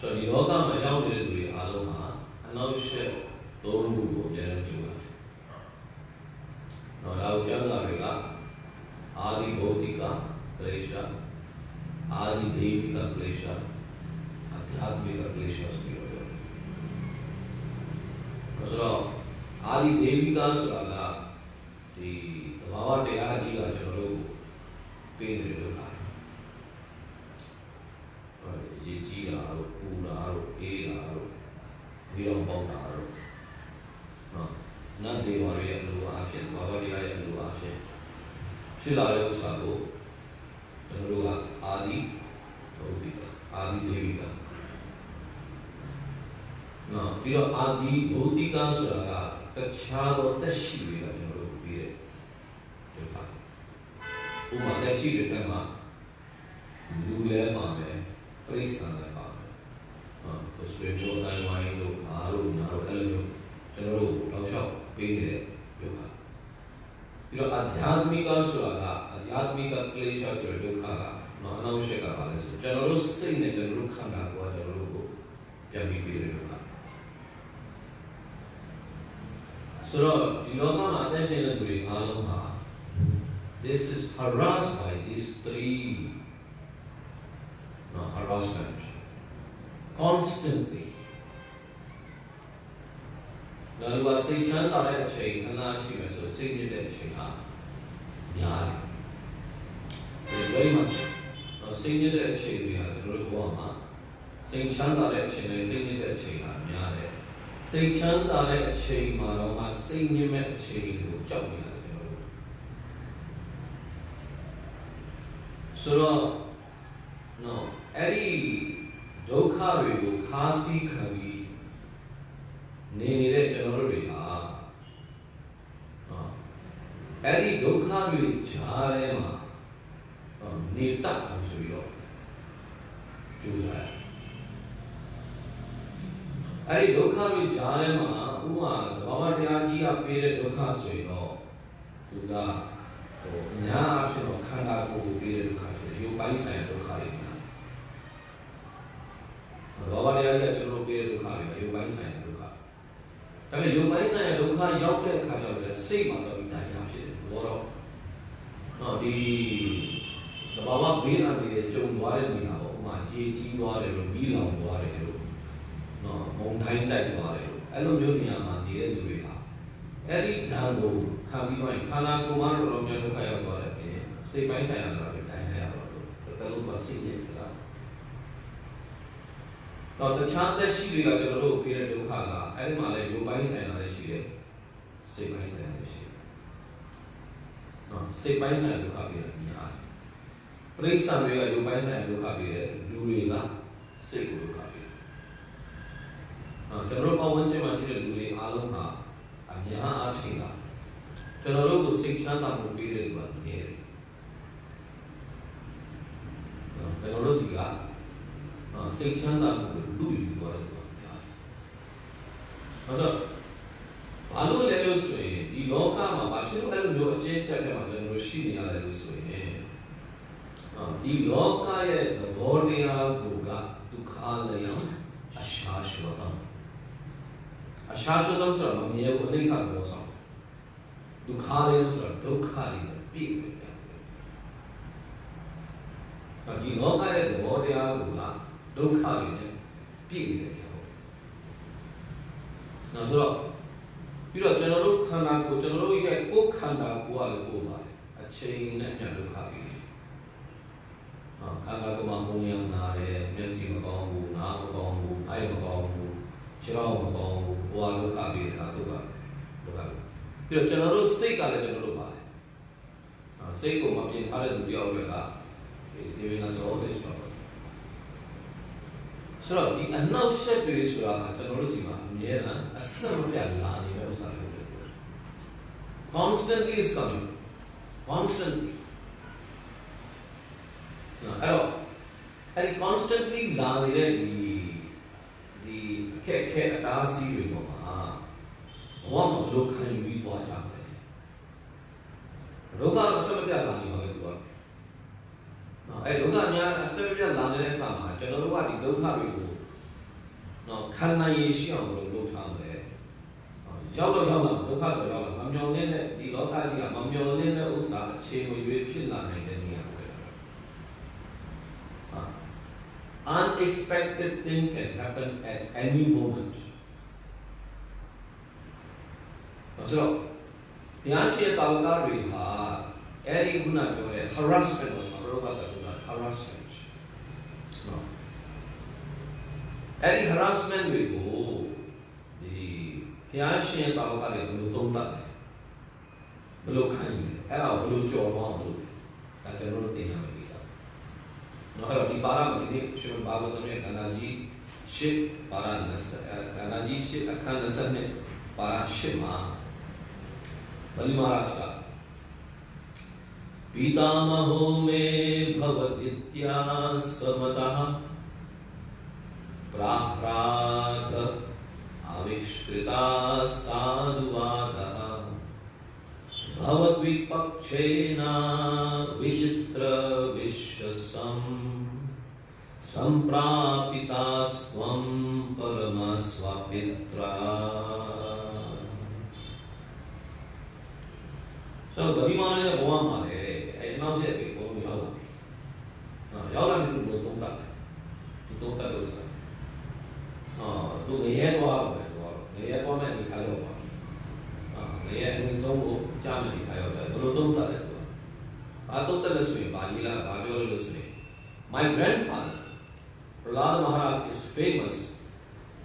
ဆိုတော့ဒီလောကမှာရောက်နေတဲ့သူတွေအားလုံးဟာအနောက်ရှက်သုံးခုကိုအများကြီးကျူပါတယ်။နော်ဒါကိုကျမ်းစာတွေကအာဒီဘုဒ္ဓိကကလေရှာအာဒီဒေဝိကကလေရှာအဓာတ်မိကကလေရှာဆိုပြီးတော့ပြောတယ်။ဆိုတော့အာဒီဒေဝိကဆိုတာကဒီသဘာဝတရားကြီးကကျွန်တော်တို့ကိုပေးနေတယ်လို့ခါတယ်။ရေကြီးတာတို့ပူတာတို့အေးတာတို့ပြီးတော့ပေါက်တာတို့နော်နတ်ဒေဝရရဲ့အလိုအားဖြင့်ဘာဝတရားရဲ့အလိုအားဖြင့်ဖြစ်လာတဲ့ဥစ္စာကိုကျွန်တော်တို့ကအာဒီဟုတ်ပြီအာဒီဒေဝိကနော် ပြီးတော့အာဒီဘုဒ္ဓိကဆိုတာကတခြားသောတက်ရှိတွေကကျွန်တော်တို့ပြီးတဲ့ဒုက္ခဥပမာတက်ရှိတွေကမှလူလဲပါမယ်ပြိဿံလည်းပါမယ်ဟုတ်ဆွေမျိုးတိုင်းဝိုင်းတို့အားတို့ညာတို့အဲ့လိုကျွန်တော်တို့တော့လျှောက်ပေးနေတဲ့ဒုက္ခပြီးတော့အဓာတ်မိကဆိုတာကအဓာတ်မိကကလေးရှာဆိုတဲ့ဒုက္ခကနော်အနောက်ရှက်ကပါလဲဆိုကျွန်တော်တို့စိတ်နဲ့ကျွန်တော်တို့ခန္ဓာကိုယ်ကကျွန်တော်တို့ကိုပြန်ပြီးပေးတဲ့ဒုက္ခဆိုတော့ဒီလောကမှာအသက်ရှင်တဲ့သူတွေအားလုံးဟာ this is harassed by these three no harassment constantly နောက်တစ်ခါစိတ်ချမ်းသာတဲ့အချိန်ခဏရှိမယ်ဆိုစိ တ်ညစ်တဲ့အချိန်ဟာများတယ် very much နော်စိတ်ညစ်တဲ့အချိန်တွေကကျွန်တော်တို့ဘဝမှာစိတ်ချမ်းသာတဲ့အချိန်နဲ့စိတ်ညစ်တဲ့အချိန်ဟာများတယ်စိတ်ချမ်းသာတဲ့အချိန်မှာတော့ငါစိတ်ညစ်မဲ့အချိန်ကိုကြောက်နေရတယ်ကျွန်တော်တို့ဆိုတော့နော်အဲ့ဒီဒုက္ခတွေကိုခါးစည်းခံပြီးနေနေတဲ့ကျွန်တော်တို့တွေဟာနော် အဲ့ဒီဒုက္ခတွေဂျားထဲမှာနော်နေတတ်အောင်ဆိုပြီးတော့ကြိုးစားရအဲ့ဒီဒုက္ခတွေဂျားထဲမှာဥပမာသဘာဝတရားကြီးကပေးတဲ့ဒုက္ခဆိုရင်တော့သူကဟိုအများအားဖြင့်တော့ခန္ဓာကိုယ်ကိုပေးတဲ့ဒုက္ခဖြစ်တယ်ရုပ်ပိုင်းဆိုင်ရာဒုက္ခတွေများဘာဝတရားကြီးကျွန်တော်တို့ပေးတဲ့ဒုက္ခတွေကရုပ်ပိုင်းဆိုင်ရာဒုက္ခဒါပေမဲ့ရုပ်ပိုင်းဆိုင်ရာဒုက္ခရောက်တဲ့အခါကျတော့လည်းစိတ်မှာတော့တရားရဖြစ်တယ် ဘောတော့နော်ဒီသဘာဝဘေးအန္တရာယ်ကြုံသွားတဲ့နေရာပေါ့ဥပမာရေကြီးသွားတယ်လို့ပြီးလောင်သွားတယ်လို့နော်မုန်တိုင်းတိုက်သွားတယ်လို့အဲ့လိုမျိုးနေရာမှာနေတဲ့လူတွေဟာအဲ့ဒီဓာတ်ကိုခံပြီးတော့ခန္ဓာကိုယ်မှာတော့များဒုက္ခရောက်သွားတယ်ပြင်စိတ်ပိုင်းဆိုင်ရာတော့တရားရတော့လို့တော်တော်လို့စိတ်ညစ်တာတော့တခြားသက်ရှိတွေကကျွန်တော်တို့ပေးတဲ့ဒုက္ခကအဲ့ဒီမှာလည်းရုပ်ပိုင်းဆိုင်ရာလည်းရှိတယ်စိတ်ပိုင်းဆိုင်ရာလည်းရှိတယ်နော် စိတ်ပိုင်းဆိုင်ရာဒုက္ခပေးတယ်များတယ်ပရိစ္ဆာတွေကရုပ်ပိုင်းဆိုင်ရာဒုက္ခပေးတယ်လူတွေကစိတ်ကိုဒုက္ခပေးတယ်နော်ကျွန်တော်တို့ပတ်ဝန်းကျင်မှာရှိတဲ့လူတွေအားလုံးဟာအများအားဖြင့်ကကျွန်တော်တို့ကိုစိတ်ချမ်းသာမှုပေးတဲ့လူကနည်းတယ်နော်ကျွန်တော်တို့စီကအာစိတ်ချမ်းသာမှုကိုလူယူသွားတယ်ပေါ့ဗျာ။အဲ့တော့ဘာလို့လဲလို့ဆိုရင်ဒီလောကမှာဘာဖြစ်လို့အဲ့လိုမျိုးအကျဉ်းချက်တွေမှာကျွန် တော်တို့ရှိနေရတယ်လို့ဆိုရင်အာဒီလောကရဲ့သဘောတရားကိုကဒုက္ခလျံအရှာရှဝတံအရှာရှဝတံဆိုတော့မမြဲဘူးအိဋ္ဌာဘောဆောင်ဒုက္ခလျံဆိုတော့ဒုက္ခတွေပြည့်တယ်ဗျာ။ဒီလောကရဲ့သဘောတရားကိုကဒုက္ခတွေနဲ့ပြည့်နေတယ်ဟုတ်။နောက်ဆိုတော့ပြီးတော့ကျွန်တော်တို့ခန္ဓာကိုယ်ကျွန်တော်တို့ရဲ့ကိုယ်ခန္ဓာကိုယ်ကလည်းပို့ပါတယ် အချိန်နဲ့ညဒုက္ခပြီး။ဟာခန္ဓာကိုယ်မှာမုံရနာတယ်မျက်စိမကောင်းဘူးနားမကောင်းဘူးအိုက်မကောင်းဘူးခြေထောက်မကောင်းဘူးဘဝဒုက္ခပြီးတာဒုက္ခဒုက္ခပြီးတော့ကျွန်တော်တို့စိတ်ကလည်းကျွန်တော်တို့ပါတယ်။ဟာစိတ်ကိုမပြင်ထားတဲ့သူတယောက်တွေကဒီဒီနာဆိုလို့ဆိုတော့ဆိုတော့ဒီအနောက်ရှက်တွေဆိုတာကကျွန်တော်တို့စီမှာအမြဲတမ်းအဆက်မပြတ်လာနေတဲ့ဥစ္စာတွေဖြစ်တယ် constantly is coming constantly နော်အဲ့တော့အဲ့ဒီ constantly လာနေတဲ့ဒီဒီအခက်အခဲအတားအဆီးတွေပေါ်မှာဘဝမှာဘယ်လိုခံယူပြီးသွားကြမလဲလောကအဆက်မပြတ်လာနေပါပဲသူကနော်အဲ့ဒုက္ခများအဆက်မပြတ်လာနေတဲ့အခါမှာကျွန်တော်တို့ကဒီဒုက္ခတွေကို နော်ခံနိုင်ရရှိအောင်ဘယ်လိုလုပ်ထားမလဲရောက်တော့ရောက်လာဒုက္ခဆိုရောက်လာမမျော်လင့်တဲ့ဒီလောကကြီးကမမျော်လင့်တဲ့ဥစ္စာအခြေမရွေးဖြစ်လာနိုင်တဲ့နေရာပဲဟာ unexpected thing can happen at any moment ဆိုတော့ဘုရားရှိခိုးတာဝကတွေဟာအဲ့ဒီခုနပြောတဲ့ harassment ကိုမရောကတာက harassment နော်အဲ့ဒီ harassment တွေကိုဒီဘုရားရှင်တာဝကတွေဘယ်လိုသုံးသပ်လဲ نوحل اولی بارہ مدینے شروع باغت میں کانا جی ش پارا نصر کانا جی ش اکھا نصر میں پارا ش ماں بلی مہاراج کا۔ پیتا مہو میں بھوت اتیا سمتا پراہ پراہ آمشتا سادواتا بھوت وپکشینا وچتر सम्प्रापितास्त्वं परमस्वपित्रा ဆိုတော့ဗီမာနဲ့ဘဝမှာလည်းအဲနောက်ဆက်ပြီးဘုံရောက်လာပြီ။နော်ရောက်လာပြီလို့သုံးတတ်တယ်။ဒီသုံးတတ်လို့ဆို။အော်သူငရဲသွားတယ်သူကတော့ငရဲသွားမဲ့ဒီခါရောက်ပါပြီ။အာငရဲအရင်ဆုံးကိုကြားမယ်ဒီခါရောက်တယ်ဘယ်လိုသုံးတတ်လဲသူက။ဘာသုံးတတ်လဲဆိုရင်ဗာကြီးလားဗာပြောလို့ဆိုရင် My grandfather Prahlad Maharaj is famous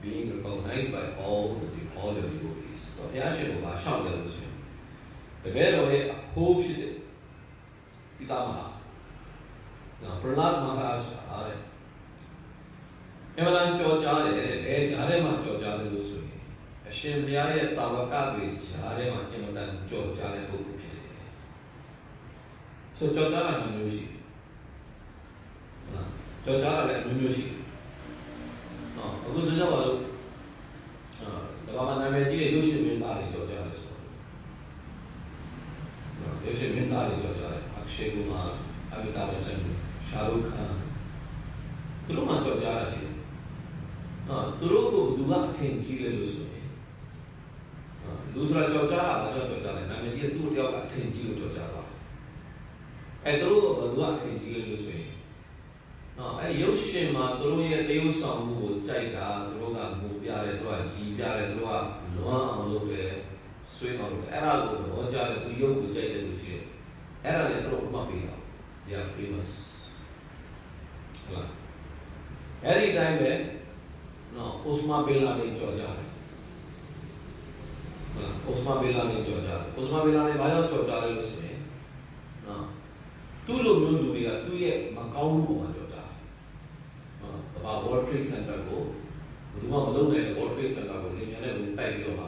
being recognized by all the all the devotees. တော့ဘုရားရှင်ကဘာရှောက်တယ်လို့ဆိုရင်တကယ်တော့ရဲ့အဖိုးဖြစ်တဲ့ ကြော်ကြားတာလည်းအမျိုးမျိုးရှိတယ်။အော်အခုဆိုကြပါလို့အော်ဒါကမှနာမည်ကြီးတဲ့ရုပ်ရှင်မင်းသားတွေကြော်ကြားတယ်ဆိုတော့ရုပ်ရှင်မင်းသားတွေကြော်ကြားတယ်အ క్ష ေကူမာအမိတာဘချန်ရှာရုခ်ခန်သူတို့မှကြော်ကြားတာရှိတယ်။အော်သူတို့ကိုဘယ်သူမှအထင်ကြီးလဲလို့ဆိုရင်အော်လူဆိုတာကြော်ကြားတာကြော်ကြားတယ်နာမည်ကြီးသူ့တယောက်အထင်ကြီးလို့ကြော်ကြားတာ။အဲသူတို့ကဘယ်သူမှအထင်ကြီးလဲလို့ဆိုရင် အဲရုပ်ရှင်မှာသူတို့ရဲ့တရုပ်ဆောင်မှုကိုကြိုက်တာသူတို့ကမူပြတယ်သူတို့ကကြီးပြတယ်သူတို့ကလွမ်းအောင်လုပ်တယ်ဆွေးအောင်လုပ်တယ်အဲ့ဒါကိုဘောကြတယ်သူရုပ်ကိုကြိုက်တယ်လို့ရှိတယ်အဲ့ဒါလည်းသူတို့မှတ်ပြီးတော့ they are famous ဟုတ်လားအဲ့ဒီတိုင်းပဲနော်အိုစမာဘေလာနေကြော်ကြတယ်ဟုတ်လားအိုစမာဘေလာနေကြော်ကြတယ်အိုစမာဘေလာနေဘာကြောင့်ကြော်ကြလဲလို့ဆိုရင်နော်သူ့လိုမျိုးလူတွေကသူ့ရဲ့မကောင်းမှုပေါ်မှာကြော်ကြတယ်နော်တပါ World Trade Center ကိုဘယ်သူမှမလုပ်နိုင်တဲ့ World Trade Center ကိုလင်းမြန်နဲ့ဝင်တိုက်ပြီးတော့မှ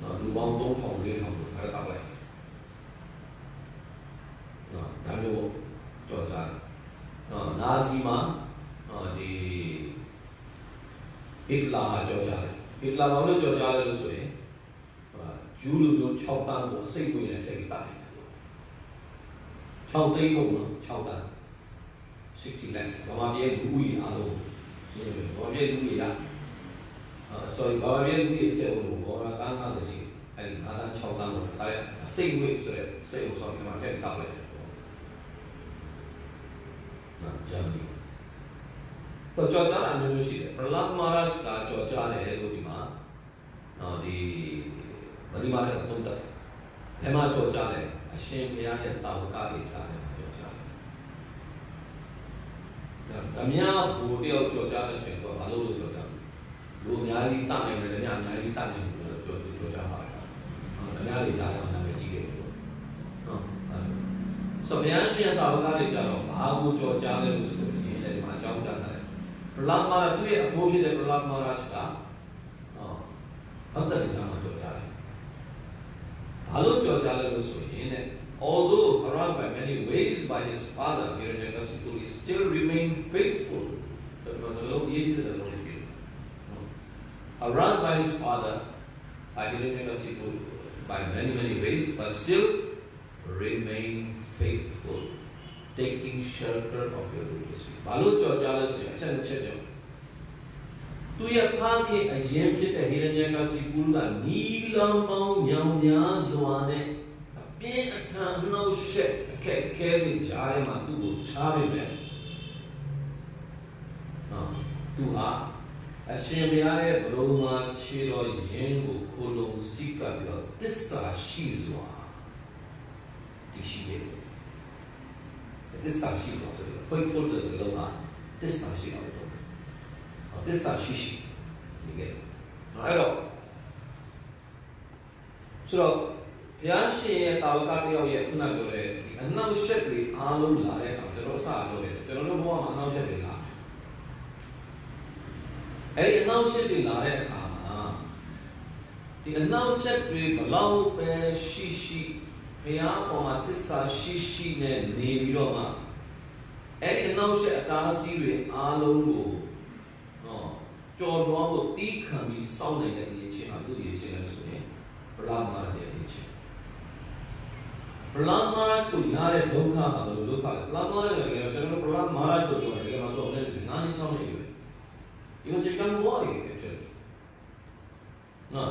နော်လူပေါင်း3000 4000ကိုခါတောက်လိုက်နော်ဒါမျိုးကြော်ကြတယ်နော်နာဇီမှာနော်ဒီဟစ်လာကြော်ကြတယ်ဟစ်လာဘာလို့ကြော်ကြလဲလို့ဆိုရင်ဟာဂျူးလူမျိုး6တန်းကိုစိတ်ဝင်နေတယ်တိုက်တယ်6သိန်းလို့နော်6တန်း60 lakhs ဘာမှပြည့်လူကြီးအားလုံး ဘာမှပြည့်လူကြီးရအာ sorry ဘာမှပြည့်လူကြီးစေလို့ဘောကတန်း50ရှိအဲ့ဒီအားသား6တန်းကိုခါရစိတ်ဝင်ဆိုတဲ့စိတ်ကိုဆောင်းပြမှာတက်တောက်လိုက်တယ်နော်ဂျာမနီဆိုကြော်ကြားတာမျိုးမျိုးရှိတယ်ပရလတ်မာရတ်ကကြော်ကြားတယ်လို့ဒီမှာနော်ဒီဗလီမာရတ်ကသုံးတယ်ဘယ်မှာကြော်ကြားလဲအရှင်ဘုရားရဲ့တာဝကတွေကြားတယ်ကြော်ကြား တယ်။ဒါမြတ်ဘူတယောက်ကြော်ကြားတဲ့ဆိုရင်တော့ဘာလို့လို့ကြော်ကြားလဲ။လူအများကြီးတတ်နိုင်တယ်လည်းအများကြီးတတ်နိုင်တယ်လို့ကြော်ကြော်ကြားပါတယ်။ဟုတ်အများကြီးကြားတယ်နာမည်ကြီးတယ်လို့။နော်။ဆိုဘုရားရှင်တာဝကတွေကြတော့ဘာကိုကြော်ကြားလဲလို့ဆိုရင်လည်းဒီမှာအကြောင်းပြတာလေ။ပလတ်မာရသူ့ရဲ့အဖိုးဖြစ်တဲ့ပလတ်မာရကဟုတ်ဘတ်တယ်ကြားမှာကြော်ကြားတယ်။ဘာလို့ကြော်ကြားလဲလို့ဆိုရင်တဲ့ although harassed by many ways by his father, Hiranyakasipu still remained faithful. That was a low age of the Lord. Harassed by his father, by Hiranyakasipu by many, many ways, but still remain faithful, taking shelter of your lotus feet. ဘာလို့ကြော်ကြလဲဆိုရင်အချက်တစ်ချက်ကြောင့် သူရဲ့ဖခင်အရင်ဖြစ်တဲ့ဟေရညကစီပူကနီလောင်ပေါင်းညောင်များစွာနဲ့အ ပြင်းအထန်နှောက်ရှက်အခက်အခဲတွေကြားထဲမှာသူ့ကိုထားပေးမယ်နော်သူဟာအရှင်ဘုရားရဲ့ဘုံမှာခြေတော်ရင်းကိုခိုးလုံစိတ်ကပ်ပြီးတော့တစ္ဆာရှိစွာတည်ရှိတယ်တစ္ဆာရှိစွာဆိုတော့ faithful ဆိုတဲ့လုံးကတစ္ဆာရှိတော့တစ္ဆာရှိရှိဒီကဲအဲ့တော့ဆိုတော့ ဘုရားရှင်ရဲ့တာဝကတယောက်ရဲ့ခုနပြောတဲ့ဒီအနောက်ရှက်တွေအားလုံးလာတဲ့အခါကျွန်တော်အစပြောတယ်ကျွန်တော်တို့ဘဝမှာအနောက်ရှက်တွေလာအဲ့ဒီအနောက်ရှက်တွေလာတဲ့အခါမှာဒီအနောက်ရှက်တွေဘလောက်ပဲရှိရှိဘုရားပေါ်မှာတစ္ဆာရှိရှိနဲ့နေပြီးတော့မှအဲ့ဒီအနောက်ရှက်အတားအဆီးတွေအားလုံးကိုနော်ကြော်လွှားဖို့တီးခံပြီးစောင့်နေတဲ့အရေးချင်းဟာသူ့အရေးချင်းလည်းဆိုရင်ဗလာမာရဲ့အရေးချင်းဗလာမာရကိုရတဲ့ဒုက္ခဟာဘယ်လိုဒုက္ခလဲဗလာမာရလည်းကျွန် တော်တို့ဗလာမာရကိုပြောတယ်ဒီမှာတော့လည်းငါးနှစ်ချောင်းနေပြီဒီလိုစိတ်ကံဘောရည်ဖြစ်တယ်နော်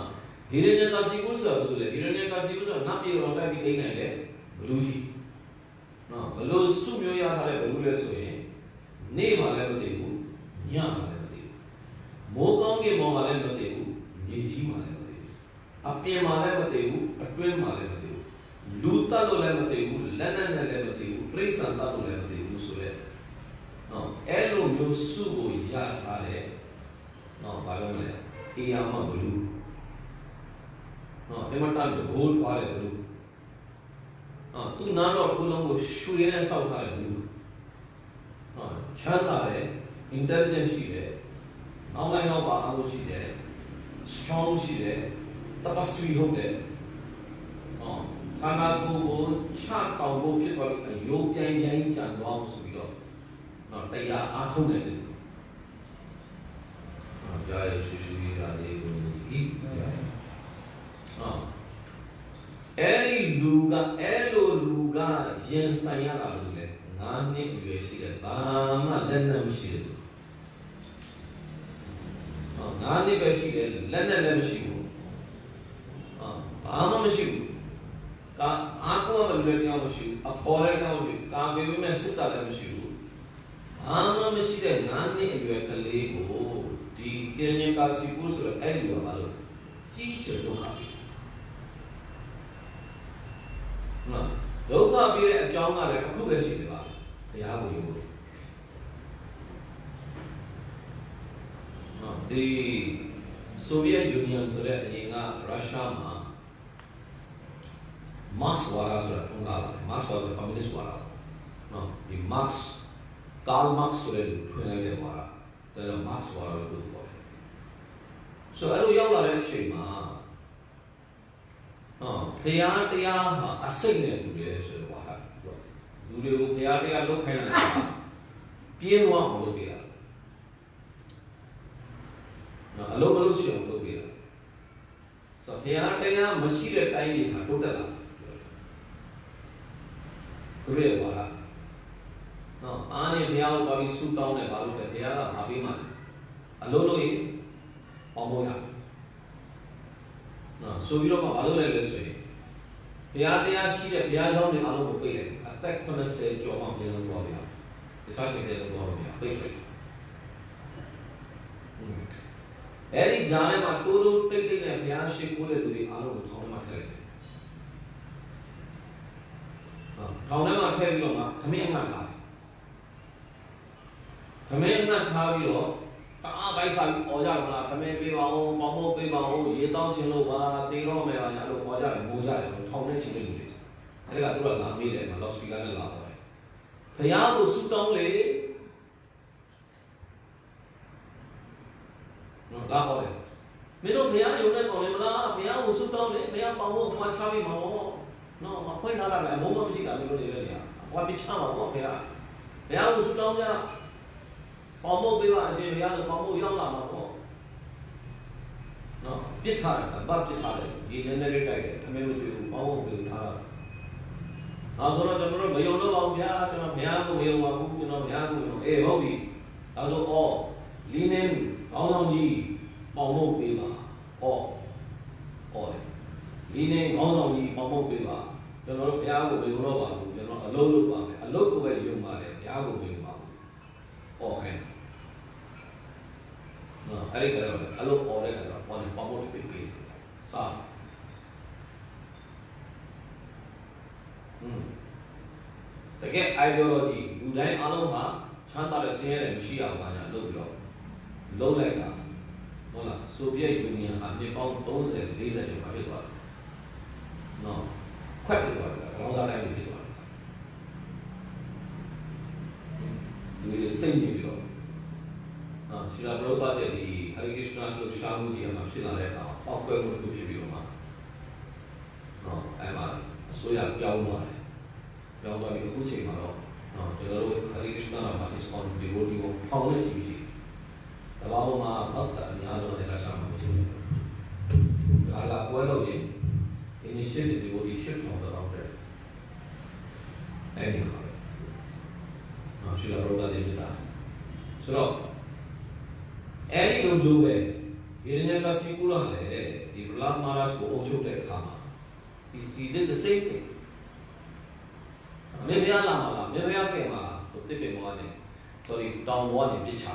ဟိရညကာစီကုဆိုတော့လေဟိရညကာစီကုဆိုတော့နတ်ပြည်တော်တိုက်ပြီးအိမ်နိုင်တယ်ဘလူကြီးနော်ဘလို့စုမျိုးရထားတဲ့ဘလူလဲဆိုရင်နေမှလည်းမသိဘူးညမှ လည်းမသိဘူးမိုးကောင်းကင်ပေါ်မှာလည်းမသိဘူးမြေကြီးမှာလည်းမသိဘူးအပြင်မှာလည်းမသိဘူးအတွင်းမှာလည်းမသိဘူးလူတက်လို့လည်းမသိဘူးလက်နဲ့လည်းမသိဘူးပြိဿံတက်လို့လည်းမသိဘူးဆိုရဲနော်အဲ့လိုမျိုးစုကိုရထားတဲ့နော်ဘာလို့မလဲအေယာမဘလူနော်အမတန်ဘိုးသွားတယ်ဘလူနော်သူနာတော့ဘုလုံးကိုရွှေနဲ့စောက်ထားတယ်ဘလူနော်ချမ်းသာတယ် intelligent ရှိတယ် online တော့ပါအောင်ရှိတယ် strong ရှိတယ်တပတ်ဆွေဟုတ်တယ်နော် ခန္ဓာကိုယ်ကိုချတောင်ဖို့ဖြစ်သွားပြီးအယိုးပြိုင်ပြိုင်ကြံသွားအောင်ဆိုပြီးတော့နော်တရားအားထုတ်နေတယ်နော်ကြားရရှိရှိရာလေးကိုဤနော်အဲ့ဒီလူကအဲ့လိုလူကရင်ဆိုင်ရတာလို့လေငါးနှစ်အရွယ်ရှိတယ်ဘာမှလက်နက်မရှိတယ်သူဟောငါးနှစ်ပဲရှိတယ်လက်နဲ့လည်းမရှိဘူးဟောဘာမှမရှိဘူးကအားကိုမ လွယ်တရားမရှိဘူးအဖော်လည်းကောင်းမရှိဘူးကာပေပေမဲ့စစ်တာလည်းမရှိဘူးဘာမှမရှိတဲ့ငါးနှစ်အရွယ်ကလေးကိုဒီကိရညကာစီပူဆိုတဲ့အဲ့ဒီကဘာလို့ကြီးကျယ်ဒုက္ခပြီနော်ဒုက္ခပြီးတဲ့အကြောင်းကလည်းအခုပဲရှိတယ်ပါဘုရားကိုယုံလို့နော်ဒီဆိုဗီယက်ယူနီယံဆိုတဲ့အရင်ကရုရှားမှာ မတ်စ်ဝါရာဆိုတာတုံးလာတယ်မတ်စ်ဝါရာကွန်မြူနစ်ဝါရာနော်ဒီမတ်စ်ကာလ်မတ်စ်ဆိုတဲ့လူထွင်လိုက်တဲ့ဝါရာဒါကြောင့်မတ်စ်ဝါရာလို့ပြောတယ်ဆိုအဲ့လိုရောက် သွားအောင်လုပ်ပြတာနော်အလုံးမလုံးရှင်အောင်လုပ်ပေးတာဆိုတော့ဘုရားတရားမရှိတဲ့တိုင်းတွေဟာတိုးတက်လာသူရဲ့ဘာလားနော်အားနဲ့ဘုရားကိုပါပြီးဆူတောင်းတယ်ဘာလို့လဲဘုရားကမပေးမှအလုံးလို့ရင်အောင်မို့ရနော်ဆိုပြီးတော့မှဘာလို့လဲလဲဆိုရင်ဘုရားတရားရှိတဲ့ဘုရားကျောင်းတွေအားလုံးကိုပြေးတယ်အသက်80ကျော်မှပြေလို့ပြောပြရတခြားสิ่งတွေတော့ပြောပြရပြေးတယ်အဲ့ဒီဂျာထဲမှာတိုးတိုးတိတ်တိတ်နဲ့ဘုရားရှိခိုးတဲ့လူတွေအားလုံးကိုထောင်ထဲမှာထည့်လိုက်တယ်။ဟော ထောင်ထဲမှာထည့်ပြီးတော့မှခမင်းအမှတ်ထားတယ်။ခမင်းအမှတ်ထားပြီးတော့တအားပိုက်စားပြီးអော်ကြတော့လားခမင်းပေးပါဦးပေါင်းဖို့ပေးပါဦးရေတောင်းရှင်လို့ပါတေတော့မယ်ပါညာလို့អော်ကြတယ်ငိုကြတယ်ထောင်ထဲချင်းတဲ့လူတွေ။အဲ့ဒါကသူကလာမေးတယ်မလော့စပီကာနဲ့လာပါတယ်။ဘုရားကိုဆုတောင်းလေနော်လာဟောတယ်မင်းတို့ဘုရားယုံတဲ့ကောင်လေမလားဘုရားကိုဆုတောင်းလေဘုရားပေါင်းဖို့ခွာချပြီးမှာပေါ့ နော်မခွင့်ထားတာလည်းအမုန်းမရှိတာမျိုးတွေလည်းညာခွာပြီးချမှာပေါ့ဘုရားဘုရားကိုဆုတောင်းကြပေါင်းဖို့ပေးပါအရှင်ဘုရားဆိုပေါင်းဖို့ရောက်လာမှာပေါ့နော်ပြစ်ထားတယ်ဗတ်ပြစ်ထားတယ်ဒီနည်းနည်းလေးတိုက်တယ်အမေမတွေ့ဘူးပေါင်းဖို့ပေးထားတာနောက်ဆိုတော့ကျွန်တော်တို့မယုံတော့ပါဘူးဗျာကျွန်တော်ဘုရားကိုမယုံပါဘူးကျွန်တော်ဘုရားကိုယုံအေးဟုတ်ပြီဒါဆိုအော်လီနင်းကောင်းဆောင်ကြီးပေါင်ဖို့ပေးပါဟောဟောတယ်ဒီနေ့ကောင်းဆောင်ကြီးပေါင်ဖို့ပေးပါ ကျွန်တော်တို့ဘုရားကိုဘယ်လိုတော့ပါဘူးကျွန်တော်အလုံးလုံးပါမယ်အလုံးကိုပဲယုံပါတယ်ဘုရားကိုမယုံပါဘူးဟောခိုင်းနော်အဲ့ဒီကတော့အလုံးဟောတဲ့ကတော့ဘာလဲပေါင်ဖို့ပေးပေးစာอืมတကယ် ideology လူတိုင်းအားလုံးဟာချမ်းသာတဲ့ဆင်းရဲတဲ့မရှိအောင်ပါညာလုပ်ပြီးတော့လုံးလိုက်တာဟုတ်လားဆိုဗီယက်ယူနီယံအပြည့်ပေါင်း30 40ကျော်ဖြစ်သွားတယ်နော် ခွက်ဖြစ်သွားတယ်ဘောင်းသားတိုင်းဖြစ်သွားတယ်လူတွေစိတ်ညစ်ပြီးတော့နော်ရှိလာဘရောပါတဲ့ဒီဟရိကစ္စနာလို့ရှာမှုကြီးအမှဖြစ်လာတဲ့အခါပောက်ကွဲမှုတစ်ခုဖြစ်ပြီးတော့မှနော်အဲ့မှာအစိုးရပြောင်းသွားတယ်ပြောင်းသွားပြီးအခုချိန်မှာတော့နော်ကျွန်တော်တို့ဟရိကစ္စနာမှာ discount ဒီဘိုဒီကိုပေါင်းနေရှိရှိတဘာဝမှာပောက်တာအများဆုံးနဲ့လက်ဆောင်မှာရှိတယ်ဒါလာပွဲလို့ရင် initiative ဒီဘိုဒီ shift အောင်တော့တယ်အဲ့ဒီဟာပဲနော်ရှိလာဘရောပါတဲ့ပြတာဆိုတော့အဲ့ဒီလိုလိုပဲဒီညကစီကူလာလေဒီဘလာမာရာကိုအုပ်ချုပ်တဲ့အခါမှာ he he did the same thing မေပြလာမှာလားမေပြကဲမှာတော့တစ်ပင်မောနဲ့တော်ဒီတောင်ဘောနဲ့ပြစ်ချ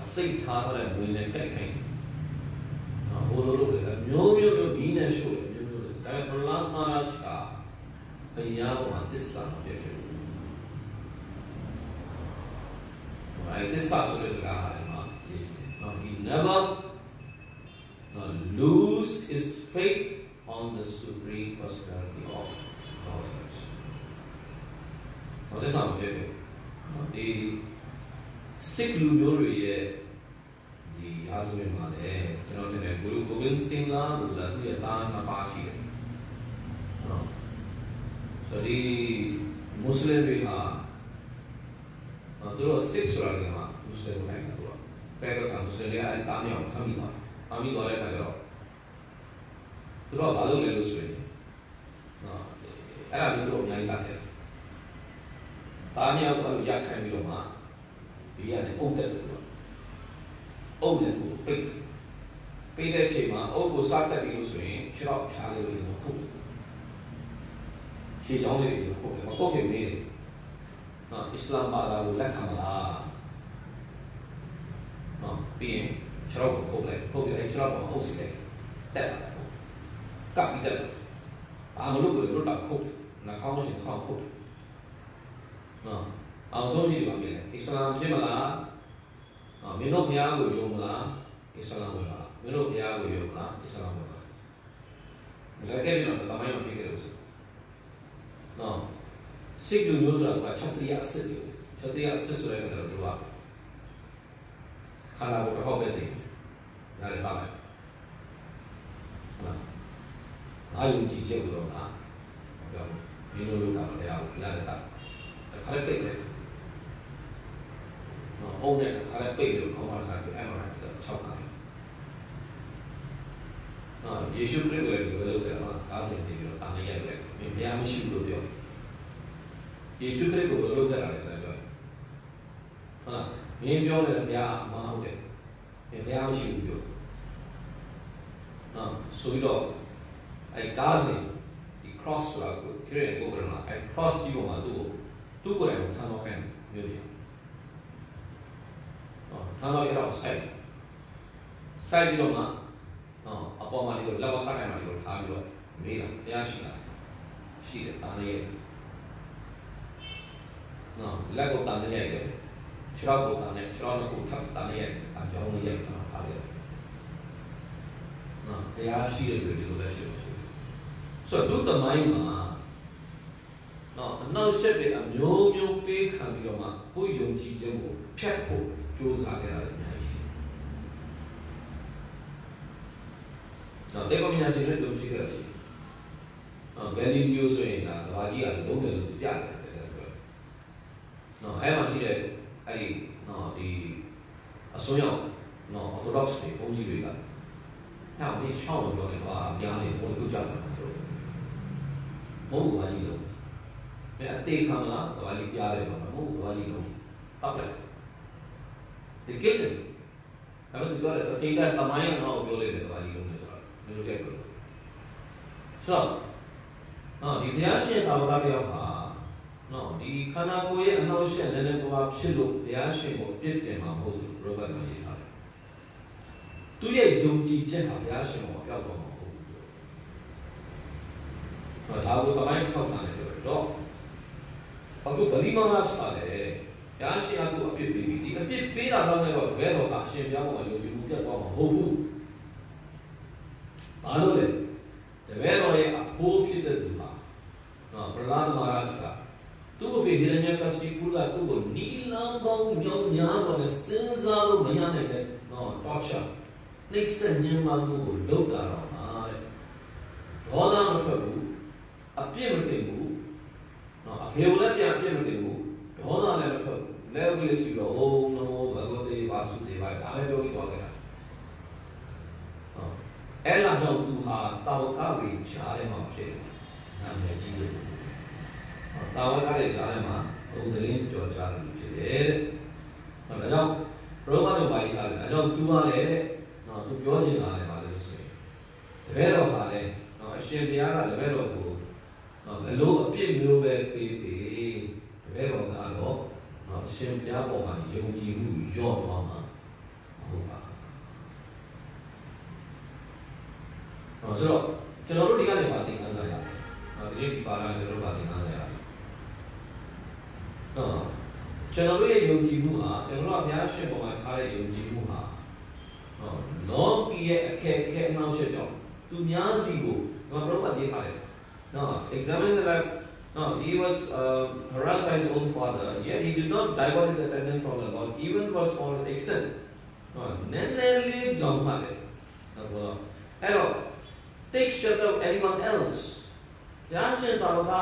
အစိတ်ထားတဲ့ဝင်နဲ့ကြိုက်ခိုင်းနော်ဟိုလိုလိုလေမျိုးမျိုးမျိုးဒီနဲ့ရှို့တယ်မျိုးမျိုးလေဒါပေမဲ့ဘလာမာရာကဘယ်ရအောင်တစ္ဆာမပြည့်ဖြစ်ဘူးအဲ့တစ္ဆာဆိုတဲ့စကားဟာလည်းမှာနော် he never uh, lose his faith on the supreme personality of God. ဟောတဲ့ဆောင်ပြည့်ဒီစစ်လူမျိုးတွေရဲ့ဒီရာဇဝင်မှာလည်းကျွန်တော်တင်တယ်ဂုရုဂိုဗင်စင်လာလို့လာသူရဲ့တာနှစ်ပါးရှိတယ်။နော်ဆိုဒီမွတ်စလင်တွေဟာသူတို့စစ်ဆိုတာကမှမွတ်စလင်တွေလိုက်တာသူကပဲကမွတ်စလင်တွေအဲ့တာမြောက်ဖမ်းမိပါဖမ်းမိတော့တဲ့အခါကျတော့သူတို့ကဘာလုပ်လဲလို့ဆိုရင်နော်အဲ့ဒါမျိုးသူတို့အများကြီးတတ်တယ် တာမြောက်ကိုရခိုင်ပြီးတော့မှဒီကနေအုပ်တက်တယ်သူကအုပ်တယ်ကိုပိတ်ပိတ်တဲ့အချိန်မှာအုပ်ကိုစားတက်ပြီးလို့ဆိုရင်ခြေတော့ဖြားလေးလို့ခုတ်ခြေချောင်းလေးကိုခုတ်တယ်မခုတ်ခင်နေတယ်နော်အစ္စလာမ်ဘာသာကိုလက်ခံမလားနော်ပြီးရင်ခြေတော့ကိုခုတ်လိုက်ခုတ်လိုက်ခြေတော့ကိုအုပ်စီလိုက်တက်လာတယ်ကပ်ပြီးတက်လာအာမလို့ကိုလွတ်တာခုတ်တယ်နှာခေါင်းရှင်နှာခေါင်းခုတ်တယ် နော်အောင်ဆုံးကြည့်ပါမယ်အစ္စလာမ်ဖြစ်မလားနော်မင်းတို့ဘုရားကိုယုံမလားအစ္စလာမ်ဝင်ပါမင်းတို့ဘုရားကိုယုံမလားအစ္စလာမ်ဝင်ပါလည်းကဲပြီးတော့တမိုင်းမဖြစ်ကြလို့ဆိုနော်စိတ်လူမျိုးဆိုတာကချက်တရအစစ်တွေချက်တရအစစ်ဆိုတဲ့ကတော့သူကခန္ဓာကိုယ်တစ်ခေါက်ပဲတည်တယ်ဒါလည်းပါလိုက်နော်အာယုကြည့်ချက်လို့တော့ငါပြောမင်းတို့ကတော့တရားကိုလာတဲ့တာ ခါလေးပိတ်တယ်နော်အုံးနဲ့ခါလေးပိတ်လို့ခေါင်းပါခါပြီးအဲ့မှာတော့၆ခါနော်ယေရှုခရစ်ကိုလည်းဒီလိုလုပ်တယ်နော်အားစင်ပြီးတော့တာမရိုက်တယ်မင်းဘုရားမရှိဘူးလို့ပြောယေရှုခရစ်ကိုလုပ်ကြတာလည်းပြောဟုတ်လားမင်းပြောတယ်ဘုရားမဟုတ်တယ်မင်းဘုရားမရှိဘူးပြောနော်ဆိုပြီးတော့အဲ့ကားစင်ဒီ cross ဆိုတာကိုခရစ်ကိုပြောတာအဲ့ cross ကြီးပေါ်မှာသူ့ကို သူ့ကိုယ်တိုင်ခံတော့ခိုင်းမျိုးပြနော်ခံတော့ရတော့စိုက်စိုက်ပြီးတော့မှနော်အပေါ်မှာဒီလိုလက်ဝါးပတ်တိုင်းမှာဒီလိုထားပြီးတော့မေးတာတရားရှိတာရှိတယ်တာလေးရဲ့နော်လက်ကိုတာလေးရဲ့ခြေထောက်ကိုတာလေးခြေထောက်ကိုထပ်တာလေးရဲ့အကြောင်းလေးရဲ့ထားတယ်နော်တရားရှိတယ်လို့ဒီလိုပဲရှိတယ်ဆိုတော့ဒုသမိုင်းမှာ နော်အနောက်ရှက်တဲ့အမျိုးမျိုးပေးခံပြီးတော့မှကိုယ်ယုံကြည်ခြင်းကိုဖျက်ဖို့ကြိုးစားကြရတယ်အများကြီးရှိ။နော်တေကောမြညာရှင်တွေတို့ဖြစ်ကြတယ်ရှိ။နော်ဂယ်လီလီယိုဆိုရင်ဒါဘာကြီးကလုံးတယ်လို့ပြတယ်တဲ့ကွ။နော်အဲ့မှာရှိတဲ့အဲ့ဒီနော်ဒီအစွန်းရောက်နော် orthodox တွေဘုန်းကြီးတွေကဟောဒီရှောင်းလို့ပြောတယ်ကွာအများကြီးဘုန်းကြီးကြောက်တယ်ဆိုတော့မဟုတ်ဘူးဘာကြီးလို့ အဲအသေးခံလားတဘာကြီးပြားတယ်ပါမဟုတ်ဘူးဘာကြီးလို့ဟုတ်တယ်ဒီကိလေဒါပေမဲ့သူပြောတယ်ထိတ်ကသမိုင်းကတော့ပြောလိုက်တယ်ဘာကြီးလုံးလဲဆိုတော့မင်းတို့ကြိုက်လို့ဆိုတော့နော်ဒီဘုရားရှင်သာဝကပြောက်ဟာနော်ဒီခန္ဓာကိုယ်ရဲ့အနှောက်အယှက်နည်းနည်းပါးပါးဖြစ်လို့ဘုရားရှင်ကိုအပြစ်တင်မှာမဟုတ်ဘူးရောဘတ်ကရေးထားတယ်သူရဲ့ယုံကြည်ချက်ဟာဘုရားရှင်ကိုပြောက်တော့မှာမဟုတ်ဘူးဟောဒါကိုသမိုင်းထောက်တာလည်းပြောတယ်တော့ အခုဗလိမမချတယ်ဘုရားရှင်ကသူ့အပြစ်ပေးပြီဒီအပြစ်ပေးတာတော့လည်းတော့ဘယ်တော့ကအရှင်ဘုရားကယုံကြည်မှုပြတ်သွားမှာမဟုတ်ဘူးဘာလို့လဲတပည့်တော်ရဲ့အဖိုးဖြစ်တဲ့သူဟာနော်ပရလာမဟာရကသူ့ကိုဟိရညကစီကူလာသူ့ကိုနီလန်ပေါင်းညောင်းညာတော့စဉ်းစားလို့မရနိုင်တဲ့နော် torture နှိမ့်ဆက်ညှဉ်းပန်းမှုကိုလုပ်တာတော့မှာတဲ့ဒေါသမထွက်ဘူးအပြစ်မတင်ဘူးနော်အဖေကိုလည်းပြန်အပြစ်မတင်ဘူးဒေါသလည်းမထွက်ဘူးလက်ဝဲရှိတော့ဟိုးနောဘဂဝတိဘာစုတေဘာဒါလည်းပြောပြီးသွားခဲ့တာဟုတ်အဲ့လာကြောင့်သူဟာတာဝကဝေချားထဲမှာဖြစ်တယ်နာမည်ကြီးတယ်ဟုတ်တာဝကရဲ့ချားထဲမှာဘုံသတင်းကြော်ကြားလို့ဖြစ်တယ်တဲ့ဟုတ်ဒါကြောင့်ရောမတို့ပါဠိကလည်းဒါကြောင့်သူကလည်းနော်သူပြောချင်တာလည်းပါလို့ဆိုရင်တပည့်တော်ကလည်းနော်အရှင်ဘုရားကတပည့်တော်ကိုနော်ဘယ်လိုအပြစ်မျိုးပဲပေးပေးတပည့်တော်ကတော့နော်အရှင်ဘုရားပေါ်မှာယုံကြည်မှုညော့သွားမှာဟုတ်ပါနော်ဆိုတော့ကျွန်တော်တို့ဒီကနေပါသင်ခန်းစာရတယ် နော်ဒီနေ့ဒီပါလာကျွန်တော်တို့ပါသင်ခန်းစာရတယ်နော်ကျွန်တော်တို့ရဲ့ယုံကြည်မှုဟာကျွန်တော်တို့ကဘုရားရှင်ပေါ်မှာထားတဲ့ယုံကြည်မှုဟာနော်လောကီရဲ့အခက်အခဲအနှောင့်အယှက်ကြောင့်သူများစီကိုနော်ဘုရားရေးထားတယ်နော် examine the life no he was uh, harassed by his own father yet he did not divert his attention from the Lord even was on an extent နော်နည်းနည်းလေးကြောင့်ပါတယ်နော်ဘောအဲ့တော့ take shut of anyone else ရရှင်တော်ကဟာ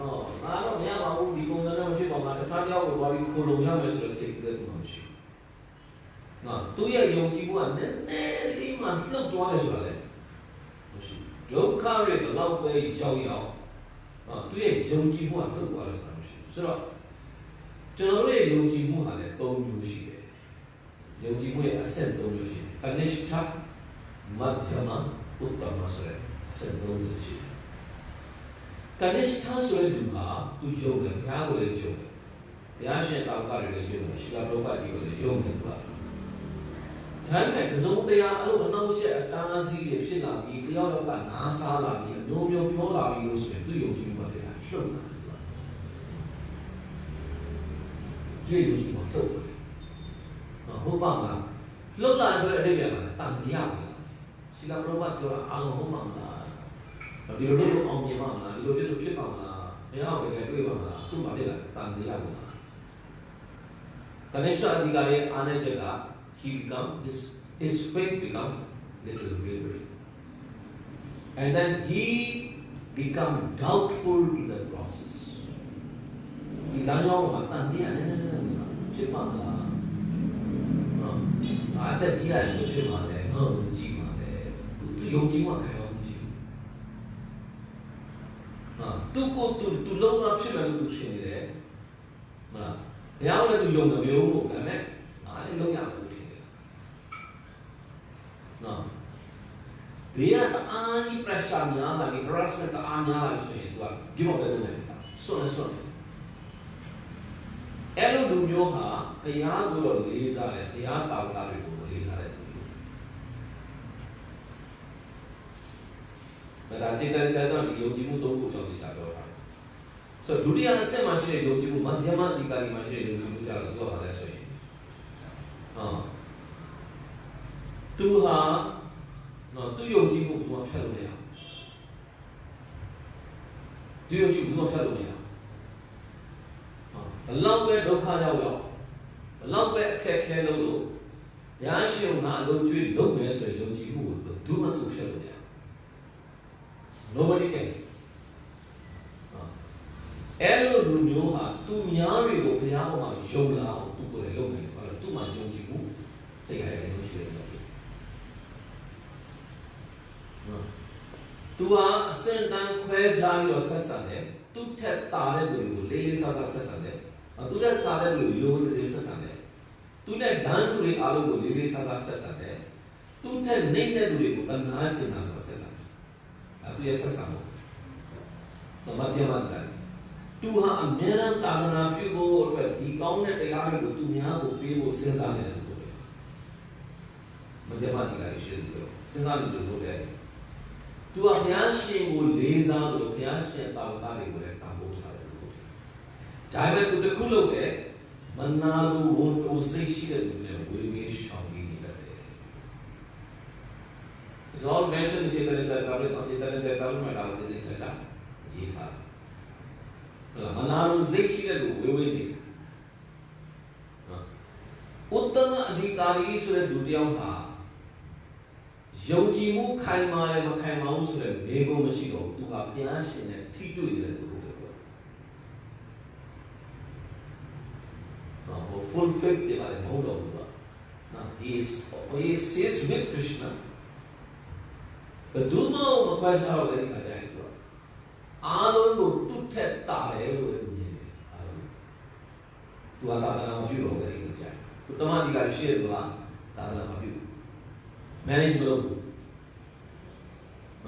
နော်ငါတော့မရပါဘူးဒီပုံစံနဲ့မဖြစ်ပါဘူးငါတခြားတယောက်ကိုသွားပြီးခိုးလုံရမယ်ဆိုတော့စိတ်ကလေးမရှိဘူးနော်သူရဲ့ယုံကြည်မှုကနည်းနည်းလေးမှလှုပ်သွားတယ်ဆိုတာလေမရှိဒုက္ခတွေဘလောက်ပဲရောက်ရောက်နော်သူရဲ့ယုံကြည်မှုကလှုပ်သွားတယ်ဆိုတာမရှိဘူးဆိုတော့ကျွန်တော်တို့ရဲ့ယုံကြည်မှုဟာလည်း၃မျိုးရှိတယ်ယုံကြည်မှုရဲ့အဆင့်၃မျိုးရှိတယ်အနိစ္စမဒ္ဓမဥတ္တမဆိုတဲ့စံသုံးစုရှိတယ်။ ကနိစ္စဆိုတဲ့လူဟာသူယုံတယ်ဘုရားကိုလည်းယုံတယ်။ဘုရားရှင်တောက်ကလည်းယုံတယ်။ရှိလာတော့ပါကြီးကိုလည်းယုံတယ်သူက။ဒါပေမဲ့ကစုံတရားအဲ့လိုအနောက်ရှက်အတားအဆီးတွေဖြစ်လာပြီးတယောက်ယောက်ကနားစားလာပြီးအမျိုးမျိုးပြောလာပြီးလို့ဆိုရင်သူယုံကြည်မှုတွေကလှုပ်လာတယ်သူက။ဒီယုံကြည်မှုလှုပ်လာတယ်။ဟုတ်ပါမလား။လှုပ်လာဆိုတဲ့အဓိပ္ပာယ်ကတန်တရားပဲ။ရှိလာတော့ပါပြောတာအာလုံးဟုတ်မှာမလား။ ဒီလိုလိုအောင်မြင်ပါမလား။ဒီလိုဖြစ်လို့ဖြစ်ပါမလား။ဘယ်အောင်ပဲတွေ့ပါမလား။သူ့မှာဖြစ်လာတန်တရားပါလား။ကနေ့စအဒီကရဲ့အားနည်းချက်က he become his his faith become little weary and then he become doubtful in the process ဒီလမ်းကြောင်းမှာတန်တရားနဲ့နဲ့နဲ့ဖြစ်ပါမလားနော်အားတက်ကြီးရတယ်ဖြစ်ပါလေဟုတ်ကြီးပါလေသူယုံကြည်မှခံရမှုရှိဟာ သူကိုသူသူလုံးဝဖြစ်မယ်လို့သူထင်နေတယ်မလားဘယ်အောင်လဲသူယုံတယ်မျိုးလို့ဒါပေမဲ့အားလည်းလုံးရဘူးထင်တယ်နော်ဘေးကတအားကြီး pressure များလာပြီး harassment တအားများလာဆိုရင်သူက give up လုပ်နေတယ်ဆွနေဆွနေအဲ့လိုလူမျိုးဟာဘုရားကိုတော့လေးစားတယ်ဘုရားတာဝကတွေကိုလေးစားတယ် ဒါစေတတန်တော့ယုံကြည်မှုသုံးခုကြောင့်ဒီစာပြောတာဆိုဒုတိယအဆင့်မှာရှိတဲ့ယုံကြည်မှုမ ध्य မအဓိပတိမှာရှိတဲ့ယုံကြည်မှုကြောင့်ပြောတာလဲဆိုရင်ဟာသူဟာနော်သူယုံကြည်မှုဘာဖြတ်လို့လဲသူယုံကြည်မှုဘာဖြတ်လို့လဲဟာဘလောက်ပဲဒုက္ခရောက်ရောက် သူဟာအစင်တန်းခွဲခြားပြီးတော့ဆက်ဆံတယ်သူ့ထက်တာတဲ့လူကိုလေးလေးစားစားဆက်ဆံတယ်သူ့ထက်တာတဲ့လူရိုးရိုးလေးဆက်ဆံတယ်သူနဲ့ဒန်းသူတွေအားလုံးကိုလေးလေးစားစားဆက်ဆံတယ်သူထက်နေတဲ့သူတွေကိုတနာကျင်တာဆိုဆက်ဆံတယ်အခုရဆက်ဆံဖို့မမတရားမှန်တယ်သူဟာအမြဲတမ်းတာသနာပြုဖို့အတွက်ဒီကောင်းတဲ့တရားတွေကိုသူများကိုပေးဖို့စဉ်းစားနေတယ်လို့ပြောတယ်မတရားမှန်တယ်ရှိတယ်လို့စဉ်းစားနေလို့ဆိုတယ် သူကဘုရားရှင်ကိုလေးစားတယ်လို့ဘုရားရှင်တာဝန်သားတွေကိုလည်းတန်ဖိုးထားတယ်လို့ပြောတယ်ဒါပေမဲ့သူတစ်ခုလုပ်တယ်မနာလိုဝန်တိုစိတ်ရှိတဲ့သူနဲ့ဝေဝေးရှောင်ပြီးနေတယ် It's all mentioned in Chaitanya Charitamrita, Chaitanya Charitamrita မှာဒါကိုသိသိချာချာရေးထားတယ်။ဟုတ်လားမနာလိုစိတ်ရှိတဲ့လူဝေဝေးနေတယ်။ဥတ္တမအဓိကာရီဆိုတဲ့လူတစ်ယောက်ဟာယုံကြ ည်မှုခိုင်မာတယ်မခိုင်မာဘူးဆိုတဲ့မေကုံမရှိတော့ဘူးသူကဘုရားရှင်နဲ့ထိတွေ့နေတဲ့လူတွေပေါ့။နော် full faith တယ်ပါတယ်မဟုတ်တော့ဘူးက။နော် he is he is he is with Krishna ဘယ်သူမှမခွဲခြားတော့တဲ့အခါကျရင်သူကအားလုံးကိုသူ့ထက်တာတယ်လို့ပဲသူမြင်တယ်အားလုံးသူကသာသနာမပြုတော့တဲ့အခါကျရင်သူတမန်ဒီကရှိတယ်သူကသာသနာမပြု manage မလုပ်ဘူး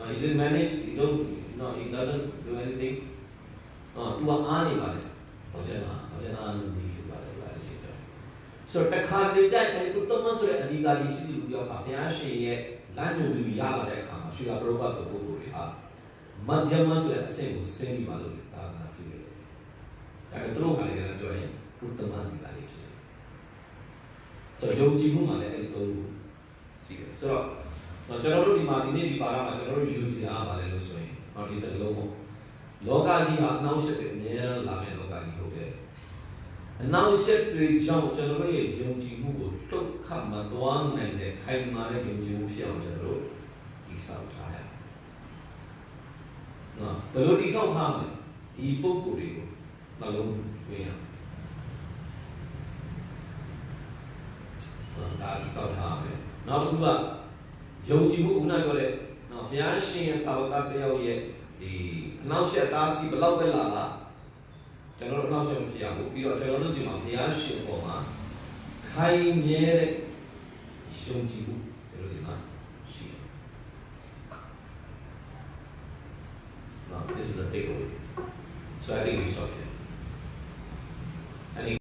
no he didn't manage he don't no he doesn't do anything နော်သူကအားနေပါလေဘာကျနာဘာကျနာလို့ဒီပါလေပါလေရှိတယ်ဆိုတော့တစ်ခါလေကြိုက်အဲဒီတမန်ဆိုတဲ့အဓိကကြီးရှိသူတယောက်ကဘုရားရှင်ရဲ့လမ်းညွှန်သူရလာတဲ့အခါမှာရှင်ကပရောပတ်တဲ့ပုဂ္ဂိုလ်တွေဟာမဒ္ဓမဆိုတဲ့အဆင့်ကိုဆင်းပြီးမှလို့သာသနာပြုတယ်။ဒါကသူတို့ဟာလည်းပြောရင်ဥတ္တမဒီပါလေးဖြစ်တယ်။ဆိုတော့ယုံကြည်မှုမှလည်းအဲဒီသုံးခုရှိတယ်။ဆိုတော့ ကျွန်တော်တို့ဒီမှာဒီနေ့ဒီပါရမှာကျွန်တော်တို့ယူစီအားပါလဲလို့ဆိုရင်ဟောဒီစကလုံးပေါ့လောကကြီးဟာအနှောင့်အယှက်တွေအများကြီးလာမယ့်လောကကြီးဟုတ်တယ်။အနှောင့်အယှက်တွေကြောင့်ကျွန်တော်တို့ရဲ့ယုံကြည်မှုကိုတုတ်ခတ်မသွားနိုင်တဲ့ခိုင်မာတဲ့ယုံကြည်မှုဖြစ်အောင်ကျွန်တော်တို့တည်ဆောက်ထားရ။နော်ဘယ်လိုတည်ဆောက်ထားမလဲဒီပုံကိုယ်တွေကိုနှလုံးသွင်းရအောင်။နော်ဒါတည်ဆောက်ထားမယ်။နောက်တစ်ခုက ယုံကြည်မှုခုနပြောတဲ့နော်ဘုရားရှင်ရဲ့တာဝကတယောက်ရဲ့ဒီအနောက်ရှက်သားစီဘယ်လောက်ပဲလာလာကျွန်တော်တို့အနောက်ရှက်မဖြစ်ရဘူးပြီးတော့ကျွန်တော်တို့ဒီမှာဘုရားရှင်ပေါ်မှာခိုင်မြဲတဲ့ယုံကြည်မှုကျွန်တော်တို့ဒီမှာရှိတယ် Now, this is a takeaway. So I think we stop here.